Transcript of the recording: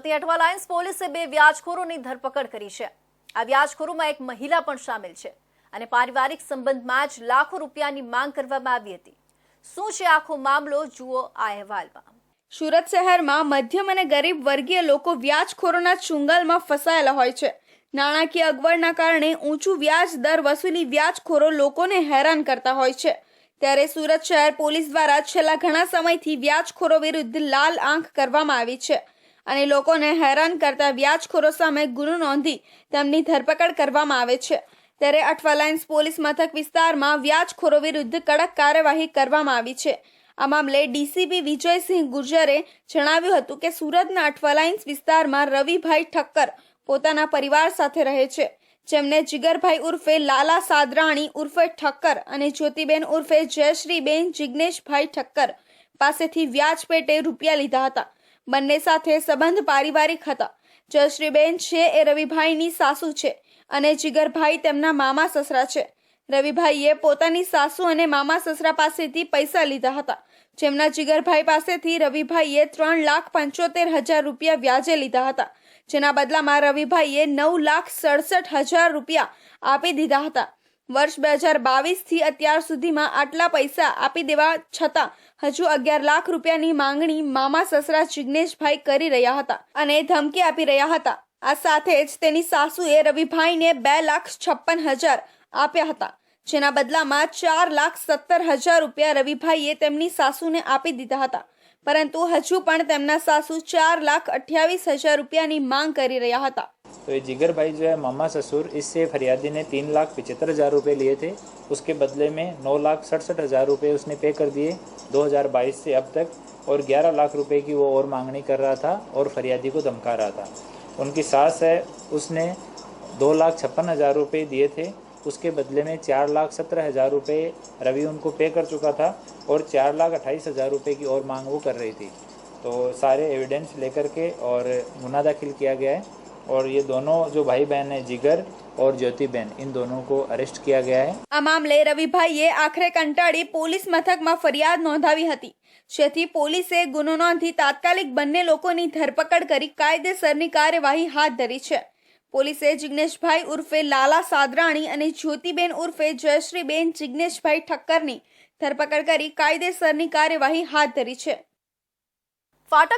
સુરતની અઠવા લાઇન્સ પોલીસે બે વ્યાજખોરોની ધરપકડ કરી છે. આ વ્યાજખોરોમાં એક મહિલા પણ સામેલ છે અને પારિવારિક સંબંધમાં જ લાખો રૂપિયાની માંગ કરવામાં આવી હતી. શું છે આખો મામલો? જુઓ આ અહેવાલમાં. સુરત શહેરમાં મધ્યમ અને ગરીબ વર્ગીય લોકો વ્યાજખોરોના ચુંગાલમાં ફસાયેલા હોય છે. નાણાકીય અગવડના કારણે ઊંચું વ્યાજ દર વસૂલી વ્યાજખોરો લોકોને હેરાન કરતા હોય છે. ત્યારે સુરત શહેર પોલીસ દ્વારા છેલ્લા ઘણા સમયથી વ્યાજખોરો વિરુદ્ધ લાલ આંખ કરવામાં આવી છે. અને લોકોને હેરાન કરતા વ્યાજખોરો સામે ગુનો નોંધી તેમની ધરપકડ કરવામાં આવે છે. ત્યારે અઠવાલાઇન્સ પોલીસ મથક વિસ્તારમાં વ્યાજખોરો વિરુદ્ધ કડક કાર્યવાહી કરવામાં આવી છે. આ મામલે ડીસીપી વિજયસિંહ ગુર્જરે જણાવ્યું હતું કે સુરતના અઠવાલાઇન્સ વિસ્તારમાં રવિભાઈ ઠક્કર પોતાના પરિવાર સાથે રહે છે. જેમને જીગરભાઈ ઉર્ફે લાલા સાદરાણી ઉર્ફે ઠક્કર અને જ્યોતિબેન ઉર્ફે જયશ્રીબેન જિગ્નેશભાઈ ઠક્કર પાસેથી વ્યાજ પેટે રૂપિયા લીધા હતા. બંને સાથે સંબંધ પારિવારિક હતા. જયશ્રીબેન છે એ રવિભાઈની સાસુ છે અને જીગરભાઈ તેમના મામા સસરા છે. રવિભાઈએ પોતાની સાસુ અને મામા સસરા પાસેથી પૈસા લીધા હતા. જેમના જીગરભાઈ પાસેથી રવિભાઈએ ત્રણ લાખ પંચોતેર હજાર રૂપિયા વ્યાજે લીધા હતા. જેના બદલામાં રવિભાઈએ નવ લાખ સડસઠ હજાર રૂપિયા આપી દીધા હતા. વર્ષ બે હજાર બાવીસથી અત્યાર સુધીમાં આટલા પૈસા આપી દેવા છતાં હજુ અગિયાર લાખ રૂપિયાની માંગણી મામા સસરા જિગ્નેશભાઈ કરી રહ્યા હતા અને ધમકી આપી રહ્યા હતા. આ સાથે જ તેની સાસુએ રવિભાઈને બે લાખ છપ્પન હજાર આપ્યા હતા, જેના બદલામાં ચાર લાખ સત્તર હજાર રૂપિયા રવિભાઈએ તેમની સાસુને આપી દીધા હતા. પરંતુ હજુ પણ તેમના સાસુ ચાર લાખ અઠ્યાવીસ હજાર રૂપિયાની માંગ કરી રહ્યા હતા. तो ये जिगर भाई जो है, मामा ससुर, इससे फरियादी ने तीन लाख पिचहत्तर हज़ार रुपये लिए थे। उसके बदले में नौ लाख सड़सठ हज़ार रुपये उसने पे कर दिए 2022 से अब तक, और 11 लाख रुपए की वो और मांगनी कर रहा था और फरियादी को धमका रहा था। उनकी सास है, उसने दो लाख छप्पन हज़ार रुपये दिए थे। उसके बदले में चार लाख सत्रह हज़ार रुपये रवि उनको पे कर चुका था और चार लाख अट्ठाईस हज़ार रुपये की और मांग वो कर रही थी। तो सारे एविडेंस लेकर के और गुना दाखिल किया गया है। और ये दोनों जो भाई बहन है जिगर और ज्योति बहन इन दोनों को अरेस्ट किया गया है આ મામલે રવિભાઈએ આખરે કંટાળી પોલીસ મથકમાં ફરિયાદ નોંધાવી હતી જેથી પોલીસે ગુનો નોંધી તાત્કાલિક બંને લોકોની ધરપકડ કરી કાયદેસરની કાર્યવાહી હાથ ધરી છે પોલીસે જિગ્નેશભાઈ ઉર્ફે લાલા સાદરાણી અને જ્યોતિબેન ઉર્ફે જયશ્રીબેન જિગ્નેશભાઈ ઠક્કરની ધરપકડ કરી કાયદેસરની કાર્યવાહી હાથ ધરી છે ફાટક